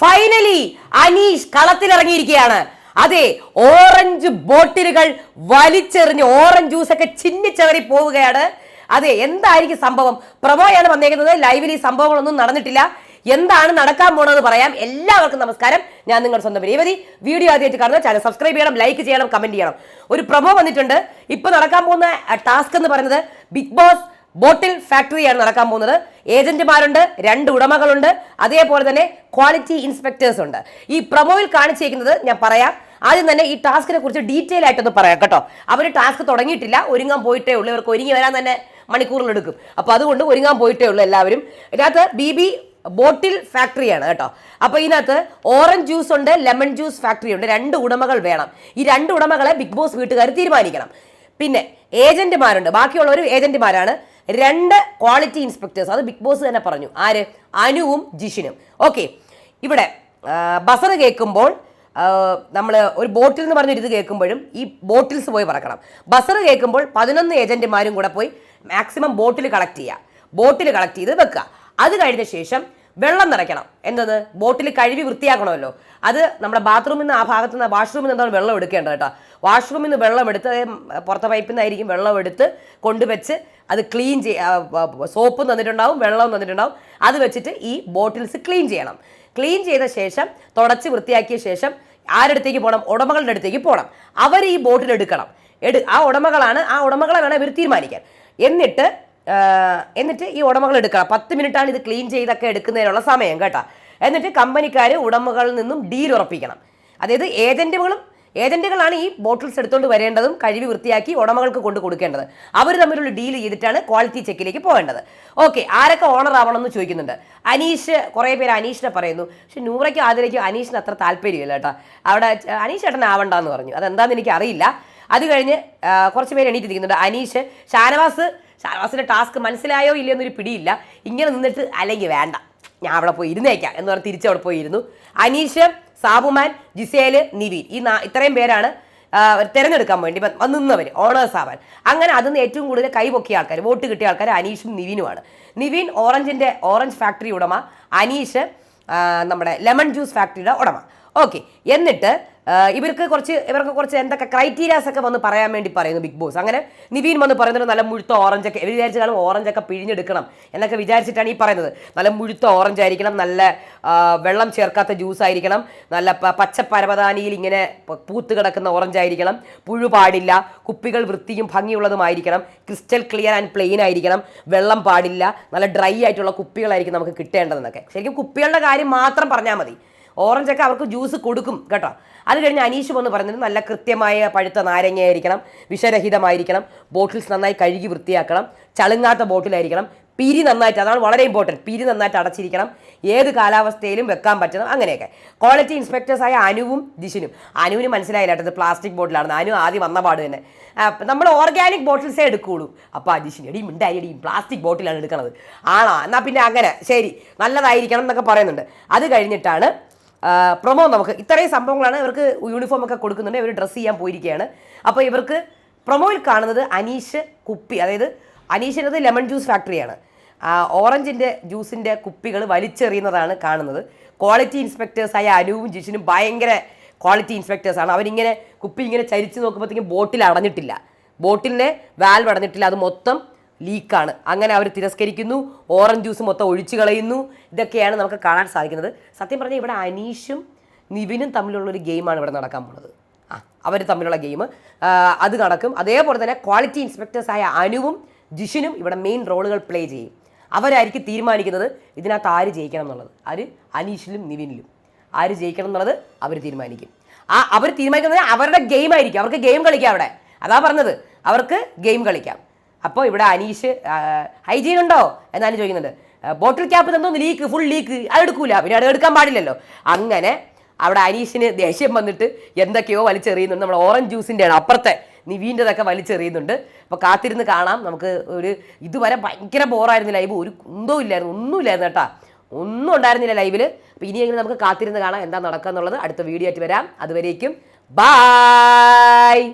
Finally Aneesh കളത്തിലിറങ്ങിയിരിക്കുകയാണ്. അതെ orange ബോട്ടിലുകൾ വലിച്ചെറിഞ്ഞ് orange juice ഒക്കെ ചിന്നിച്ചവറി പോവുകയാണ്. അതെ എന്തായിരിക്കും സംഭവം? പ്രമോയാണ് വന്നേക്കുന്നത്. ലൈവിൽ ഈ സംഭവങ്ങളൊന്നും നടന്നിട്ടില്ല. എന്താണ് നടക്കാൻ പോണെന്ന് പറയാം. എല്ലാവർക്കും നമസ്കാരം. ഞാൻ നിങ്ങളുടെ സ്വന്തം രേവതി. വീഡിയോ ആദ്യമായിട്ട് കാണുന്ന ചാനൽ സബ്സ്ക്രൈബ് ചെയ്യണം ലൈക്ക് ചെയ്യണം കമന്റ് ചെയ്യണം. ഒരു പ്രമോ വന്നിട്ടുണ്ട്. ഇപ്പൊ നടക്കാൻ പോകുന്ന ടാസ്ക് എന്ന് പറയുന്നത് ബിഗ് ബോസ് ബോട്ടിൽ ഫാക്ടറിയാണ് നടക്കാൻ പോകുന്നത്. ഏജന്റുമാരുണ്ട് രണ്ട് ഉടമകളുണ്ട് അതേപോലെ തന്നെ ക്വാളിറ്റി ഇൻസ്പെക്ടേഴ്സ് ഉണ്ട് ഈ പ്രൊമോയിൽ കാണിച്ചേക്കുന്നത് ഞാൻ പറയാം. ആദ്യം തന്നെ ഈ ടാസ്കിനെ കുറിച്ച് ഡീറ്റെയിൽ ആയിട്ടൊന്ന് പറയാം കേട്ടോ. അവർ ടാസ്ക് തുടങ്ങിയിട്ടില്ല. ഒരുങ്ങാൻ പോയിട്ടേ ഉള്ളൂ. ഇവർക്ക് ഒരുങ്ങി വരാൻ തന്നെ മണിക്കൂറിലെടുക്കും അപ്പോൾ അതുകൊണ്ട് ഒരുങ്ങാൻ പോയിട്ടേ ഉള്ളൂ എല്ലാവരും. ഇതിനകത്ത് ബി ബി ബോട്ടിൽ ഫാക്ടറിയാണ് കേട്ടോ. അപ്പോൾ ഇതിനകത്ത് ഓറഞ്ച് ജ്യൂസ് ഉണ്ട് ലെമൺ ജ്യൂസ് ഫാക്ടറി ഉണ്ട്. രണ്ട് ഉടമകൾ വേണം. ഈ രണ്ട് ഉടമകളെ ബിഗ് ബോസ് വീട്ടുകാർ തീരുമാനിക്കണം. പിന്നെ ഏജന്റുമാരുണ്ട്. ബാക്കിയുള്ളവർ ഏജന്റുമാരാണ്. രണ്ട് ക്വാളിറ്റി ഇൻസ്പെക്ടേഴ്സ് അത് ബിഗ് ബോസ് തന്നെ പറഞ്ഞു. ആര്? അനുവും ജിഷിനും. ഓക്കെ ഇവിടെ ബസർ കേൾക്കുമ്പോൾ നമ്മൾ ഒരു ബോട്ടിൽ എന്ന് പറഞ്ഞൊരു ഇത് കേൾക്കുമ്പോഴും ഈ ബോട്ടിൽസ് പോയി പറക്കണം. ബസർ കേൾക്കുമ്പോൾ പതിനൊന്ന് ഏജന്റുമാരും കൂടെ പോയി മാക്സിമം ബോട്ടിൽ കളക്ട് ചെയ്യുക ബോട്ടിൽ കളക്ട് ചെയ്ത് വെക്കുക. അത് കഴിഞ്ഞ ശേഷം വെള്ളം നിറയ്ക്കണം. എന്തത്? ബോട്ടിൽ കഴുകി വൃത്തിയാക്കണമല്ലോ. അത് നമ്മുടെ ബാത്റൂമിൽ നിന്ന് ആ ഭാഗത്ത് നിന്ന് വാഷ്റൂമിൽ നിന്ന് എന്താണ് വെള്ളം എടുക്കേണ്ടത് കേട്ടോ. വാഷ്റൂമിൽ നിന്ന് വെള്ളം എടുത്ത് പുറത്തെ പൈപ്പിൽ നിന്നായിരിക്കും വെള്ളം എടുത്ത് കൊണ്ടുവച്ച് അത് ക്ലീൻ ചെയ് സോപ്പും തന്നിട്ടുണ്ടാവും വെള്ളവും തന്നിട്ടുണ്ടാവും. അത് വെച്ചിട്ട് ഈ ബോട്ടിൽസ് ക്ലീൻ ചെയ്യണം. ക്ലീൻ ചെയ്ത ശേഷം തുടച്ച് വൃത്തിയാക്കിയ ശേഷം ആരടുത്തേക്ക് പോകണം ഉടമകളുടെ അടുത്തേക്ക് പോകണം അവർ ഈ ബോട്ടിൽ എടുക്കണം. എടു ആ ഉടമകളാണ് ആ ഉടമകളെ വേണം ഇവർ തീരുമാനിക്കാൻ. എന്നിട്ട് എന്നിട്ട് ഈ ഉടമകൾ എടുക്കണം. പത്ത് മിനിറ്റാണ് ഇത് ക്ലീൻ ചെയ്തൊക്കെ എടുക്കുന്നതിനുള്ള സമയം കേട്ടോ. എന്നിട്ട് കമ്പനിക്കാർ ഉടമകളിൽ നിന്നും ഡീൽ ഉറപ്പിക്കണം. അതായത് ഏജന്റുകളും ഏജന്റുകളാണ് ഈ ബോട്ടിൽസ് എടുത്തുകൊണ്ട് വരേണ്ടതും കഴുകി വൃത്തിയാക്കി ഉടമകൾക്ക് കൊണ്ട് കൊടുക്കേണ്ടത്. അവർ തമ്മിലുള്ള ഡീൽ ചെയ്തിട്ടാണ് ക്വാളിറ്റി ചെക്കിലേക്ക് പോകേണ്ടത്. ഓക്കെ ആരൊക്കെ ഓണർ ആവണം എന്ന് ചോദിക്കുന്നുണ്ട്. അനീഷ് കുറേ പേര് അനീഷിനെ പറയുന്നു. പക്ഷെ നൂറയ്ക്കും ആതിരയ്ക്കും അനീഷിന് അത്ര താല്പര്യമില്ല കേട്ടോ. അവിടെ അനീഷ് ഏട്ടൻ ആവണ്ടെന്ന് പറഞ്ഞു. അതെന്താണെന്ന് എനിക്ക് അറിയില്ല അത് കഴിഞ്ഞ് കുറച്ച് പേര് എണീറ്റ് നിൽക്കുന്നുണ്ട്. അനീഷ് ഷാനവാസ് ഷാനവാസിന്റെ ടാസ്ക് മനസ്സിലായോ ഇല്ലയോ എന്നൊരു പിടിയില്ല. ഇങ്ങനെ നിന്നിട്ട് അല്ലെങ്കിൽ വേണ്ട. ഞാൻ അവിടെ പോയി ഇരുന്നേക്കാം എന്ന് പറഞ്ഞ് തിരിച്ച് അവിടെ പോയി ഇരുന്നു അനീഷ് സാബുമാൻ ജിസേൽ നിവീൻ. ഈ ഇത്രയും പേരാണ് തിരഞ്ഞെടുക്കാൻ വേണ്ടി വന്നവർ ഓണേഴ്സ് ആവാൻ. അങ്ങനെ അതിൽ നിന്ന് ഏറ്റവും കൂടുതൽ കൈപൊക്കിയ ആൾക്കാർ വോട്ട് കിട്ടിയ ആൾക്കാർ അനീഷും നിവിനുമാണ്. നിവിൻ ഓറഞ്ചിന്റെ ഓറഞ്ച് ഫാക്ടറി ഉടമ അനീഷ് നമ്മുടെ ലെമൺ ജ്യൂസ് ഫാക്ടറിയുടെ ഉടമ. ഓക്കെ എന്നിട്ട് ഇവർക്ക് കുറച്ച് ഇവർക്ക് കുറച്ച് എന്തൊക്കെ ക്രൈറ്റീരിയാസ് ഒക്കെ വന്ന് പറയാൻ വേണ്ടി പറയുന്നു ബിഗ് ബോസ് അങ്ങനെ നിവീൻ വന്ന് പറയുന്നത് നല്ല മുഴുത്ത ഓറഞ്ച് ഒക്കെ. ഇവർ വിചാരിച്ച കാണും ഓറഞ്ച് ഒക്കെ പിഴിഞ്ഞെടുക്കണം എന്നൊക്കെ വിചാരിച്ചിട്ടാണ് ഈ പറയുന്നത്. നല്ല മുഴുത്ത ഓറഞ്ച് ആയിരിക്കണം നല്ല വെള്ളം ചേർക്കാത്ത ജ്യൂസ് ആയിരിക്കണം നല്ല പച്ച പരവതാനിയിൽ ഇങ്ങനെ പൂത്ത് കിടക്കുന്ന ഓറഞ്ച് ആയിരിക്കണം പുഴു പാടില്ല കുപ്പികൾ വൃത്തിയും ഭംഗിയുള്ളതുമായിരിക്കണം ക്രിസ്റ്റൽ ക്ലിയർ ആൻഡ് പ്ലെയിൻ ആയിരിക്കണം വെള്ളം പാടില്ല നല്ല ഡ്രൈ ആയിട്ടുള്ള കുപ്പികളായിരിക്കും നമുക്ക് കിട്ടേണ്ടതെന്നൊക്കെ. ശരിക്കും കുപ്പികളുടെ കാര്യം മാത്രം പറഞ്ഞാൽ മതി. ഓറഞ്ച് ഒക്കെ അവർക്ക് ജ്യൂസ് കൊടുക്കും കേട്ടോ. അത് കഴിഞ്ഞ് അനീഷ് വന്ന് പറഞ്ഞിട്ട് നല്ല കൃത്യമായ പഴുത്ത നാരങ്ങയായിരിക്കണം വിഷരഹിതമായിരിക്കണം ബോട്ടിൽസ് നന്നായി കഴുകി വൃത്തിയാക്കണം ചളുങ്ങാത്ത ബോട്ടിലായിരിക്കണം പിരി നന്നായിട്ട് അതാണ് വളരെ ഇമ്പോർട്ടന്റ് പിരി നന്നായിട്ട് അടച്ചിരിക്കണം ഏത് കാലാവസ്ഥയിലും വെക്കാൻ പറ്റണം അങ്ങനെയൊക്കെ. ക്വാളിറ്റി ഇൻസ്പെക്ടേഴ്സായ അനുവും ജിഷിനും. അനുവിന് മനസ്സിലായില്ല കേട്ടത് പ്ലാസ്റ്റിക് ബോട്ടിലാണ് അനു ആദ്യം വന്ന പാട് തന്നെ. നമ്മൾ ഓർഗാനിക് ബോട്ടിൽസേ എടുക്കുകയുള്ളൂ അപ്പോൾ അജിഷിന് എടി മിണ്ടായി പ്ലാസ്റ്റിക് ബോട്ടിലാണ് എടുക്കുന്നത് ആണോ എന്നാൽ പിന്നെ അങ്ങനെ ശരി നല്ലതായിരിക്കണം എന്നൊക്കെ പറയുന്നുണ്ട്. അത് കഴിഞ്ഞിട്ടാണ് പ്രൊമോ നമുക്ക്. ഇത്രയും സംഭവങ്ങളാണ് ഇവർക്ക് യൂണിഫോം ഒക്കെ കൊടുക്കുന്നുണ്ട്. ഇവർ ഡ്രസ്സ് ചെയ്യാൻ പോയിരിക്കുകയാണ്. അപ്പോൾ ഇവർക്ക് പ്രൊമോയിൽ കാണുന്നത് അനീഷ് കുപ്പി. അതായത് അനീഷിനത് ലെമൺ ജ്യൂസ് ഫാക്ടറിയാണ് ഓറഞ്ചിന്റെ ജ്യൂസിന്റെ കുപ്പികൾ വലിച്ചെറിയുന്നതാണ് കാണുന്നത്. ക്വാളിറ്റി ഇൻസ്പെക്ടേഴ്സായ അനുവും ജിഷിനും ഭയങ്കര ക്വാളിറ്റി ഇൻസ്പെക്ടേഴ്സാണ് അവരിങ്ങനെ കുപ്പി ഇങ്ങനെ ചരിച്ച് നോക്കുമ്പോഴത്തേക്കും ബോട്ടിൽ അടഞ്ഞിട്ടില്ല. ബോട്ടിലിനെ വാൽവ് അടഞ്ഞിട്ടില്ല. അത് മൊത്തം ലീക്കാണ്. അങ്ങനെ അവർ തിരസ്കരിക്കുന്നു ഓറഞ്ച് ജ്യൂസ് മൊത്തം ഒഴിച്ചു കളയുന്നു. ഇതൊക്കെയാണ് നമുക്ക് കാണാൻ സാധിക്കുന്നത്. സത്യം പറഞ്ഞാൽ ഇവിടെ അനീഷും നിവിനും തമ്മിലുള്ള ഒരു ഗെയിമാണ് ഇവിടെ നടക്കാൻ പോകുന്നത് ആ അവർ തമ്മിലുള്ള ഗെയിം. അത് നടക്കും. അതേപോലെ തന്നെ ക്വാളിറ്റി ഇൻസ്പെക്ടേഴ്സായ അനുവും ജിഷിനും ഇവിടെ മെയിൻ റോളുകൾ പ്ലേ ചെയ്യും. അവരായിരിക്കും തീരുമാനിക്കുന്നത് ഇതിനകത്ത് ആര് ജയിക്കണം എന്നുള്ളത്. ആര്? അനീഷിലും നിവിനിലും. ആര് ജയിക്കണം എന്നുള്ളത് അവർ തീരുമാനിക്കും. ആ അവർ തീരുമാനിക്കുന്നത് അവരുടെ ഗെയിം ആയിരിക്കും അവർക്ക് ഗെയിം കളിക്കാം അവിടെ. അതാ പറഞ്ഞത്. അവർക്ക് ഗെയിം കളിക്കാം. അപ്പോൾ ഇവിടെ അനീഷ് ഹൈജീൻ ഉണ്ടോ? എന്നാണ് ചോദിക്കുന്നുണ്ട് ബോട്ടിൽ ക്യാപ്പ് തന്നോ ലീക്ക് ഫുൾ ലീക്ക് അത് എടുക്കൂല. പിന്നെ അത് എടുക്കാൻ പാടില്ലല്ലോ. അങ്ങനെ അവിടെ അനീഷിന് ദേഷ്യം വന്നിട്ട് എന്തൊക്കെയോ വലിച്ചെറിയുന്നുണ്ട്. നമ്മൾ ഓറഞ്ച് ജ്യൂസിന്റെ ആണ് അപ്പുറത്തെ. നിവീന്റെതൊക്കെ വലിച്ചെറിയുന്നുണ്ട്. അപ്പോൾ കാത്തിരുന്ന് കാണാം. നമുക്ക് ഒരു ഇതുവരെ ഭയങ്കര ബോറായിരുന്നു ലൈവ് ഒരു കുന്തവും ഇല്ലായിരുന്നു. ഒന്നുമില്ലായിരുന്നു കേട്ടോ. ഒന്നും ഉണ്ടായിരുന്നില്ല ലൈവിൽ അപ്പോൾ ഇനിയെങ്കിലും നമുക്ക് കാത്തിരുന്ന് കാണാം എന്താ നടക്കുക എന്നുള്ളത് അടുത്ത വീഡിയോ ആയിട്ട് വരാം. അതുവരേക്കും ബായ്